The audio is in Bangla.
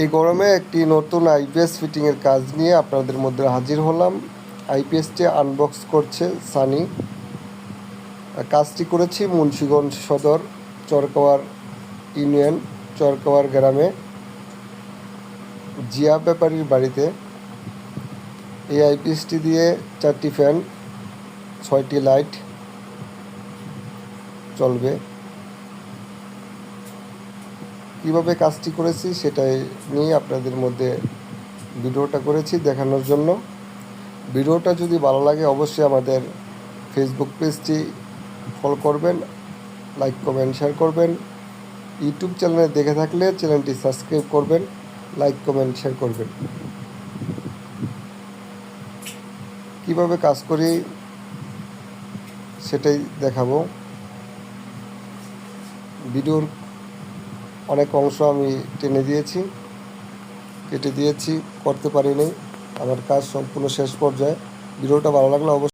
এই গরমে একটি নতুন আইপিএস ফিটিংয়ের কাজ নিয়ে আপনাদের মধ্যে হাজির হলাম। আইপিএসটি আনবক্স করছে সানি। কাজটি করেছি মুন্সীগঞ্জ সদর চরকাওয়ার ইউনিয়ন, চরকাওয়ার গ্রামে। জিয়া ব্যাপারীর বাড়িতে। এই আইপিএসটি দিয়ে চারটি ফ্যান ছয়টি লাইট চলবে। কীভাবে কাজটি করেছি সেটাই নিয়ে আপনাদের মধ্যে ভিডিওটা করেছি দেখানোর জন্য। ভিডিওটা যদি ভালো লাগে অবশ্যই আমাদের ফেসবুক পেজটি ফলো করবেন লাইক কমেন্ট শেয়ার করবেন। ইউটিউব চ্যানেলে দেখে থাকলে চ্যানেলটি সাবস্ক্রাইব করবেন লাইক কমেন্ট শেয়ার করবেন। কীভাবে কাজ করি সেটাই দেখাবো। ভিডিওর অনেক অংশ আমি টেনে দিয়েছি, কেটে দিয়েছি, করতে পারিনি। আমার কাজ সম্পূর্ণ শেষ পর্যায়ে। ভিডিওটা ভালো লাগলে অবশ্যই